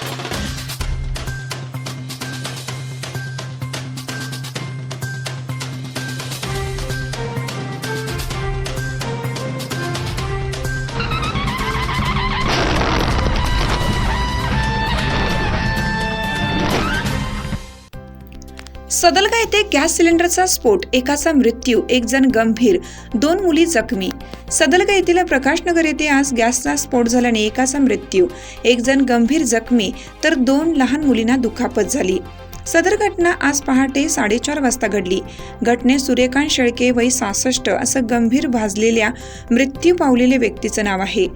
Thank you. Sadalga येथे gas सिलेंडरचा स्फोट एकाचा मृत्यू एक जण गंभीर दोन मुली जखमी. सदलगा येथील प्रकाशनगर येथे आज गॅसचा स्फोट झाल्याने एकाचा मृत्यू एक जण गंभीर जखमी तर दोन लहान मुलींना दुखापत झाली. सदर घटना आज पहाटे साडेचार वाजता घडली. घटनेत सूर्यकांत शेळके वय सहासष्ट असं गंभीर भाजलेल्या मृत्यू पावलेल्या व्यक्तीचं नाव आहे.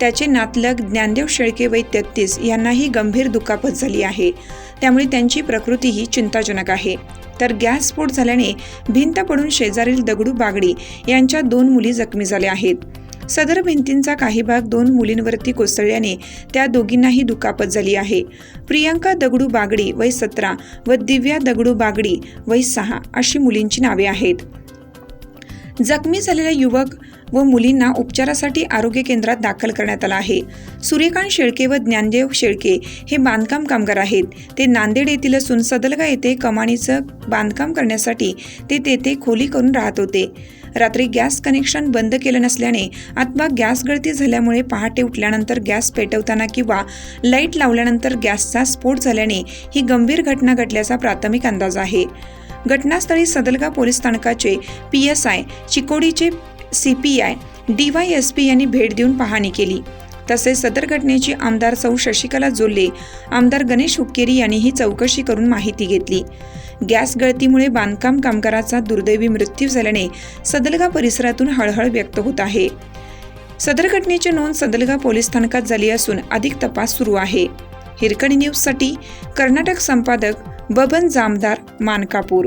त्याचे नातलग ज्ञानदेव शेळके वय तेहतीस यांनाही गंभीर दुखापत झाली आहे. त्यामुळे त्यांची प्रकृतीही चिंताजनक आहे. तर गॅस स्फोट झाल्याने भिंत पडून शेजारील दगडू बागडी यांच्या दोन मुली जखमी झाल्या आहेत. सदर भिंतींचा काही भाग दोन मुलींवरती कोसळल्याने त्या दोघींनाही दुखापत झाली आहे. प्रियांका दगडू बागडी वय सतरा व दिव्या दगडू बागडी वय सहा अशी मुलींची नावे आहेत. जखमी झालेला युवक व मुलींना उपचारासाठी आरोग्य केंद्रात दाखल करण्यात आला आहे. सूर्यकांत शेळके व ज्ञानदेव शेळके हे बांधकाम कामगार आहेत. ते नांदेड येथील असून सदलगा येथे कमानीचं बांधकाम करण्यासाठी ते तेथे खोली करून राहत होते. रात्री गॅस कनेक्शन बंद केलं नसल्याने अथवा गॅस गळती झाल्यामुळे पहाटे उठल्यानंतर गॅस पेटवताना किंवा लाइट लावल्यानंतर गॅसचा स्फोट झाल्याने ही गंभीर घटना घडल्याचा प्राथमिक अंदाज आहे. घटनास्थळी सदलगा पोलीस स्थानकाचे P S I चिकोडीचे C P I D Y S P यांनी भेट देऊन पाहणी केली. तसेच सदर घटनेची आमदार सौ शशिकला जोल्ले आमदार गणेश हुक्केरी यांनीही चौकशी करून माहिती घेतली. गॅस गळतीमुळे बांधकाम कामगाराचा दुर्दैवी मृत्यू झाल्याने सदलगा परिसरातून हळहळ व्यक्त होत आहे. सदर घटनेची नोंद सदलगा पोलीस स्थानकात झाली असून अधिक तपास सुरू आहे. हिरकणी न्यूजसाठी कर्नाटक संपादक बबन जामदार मानकापूर.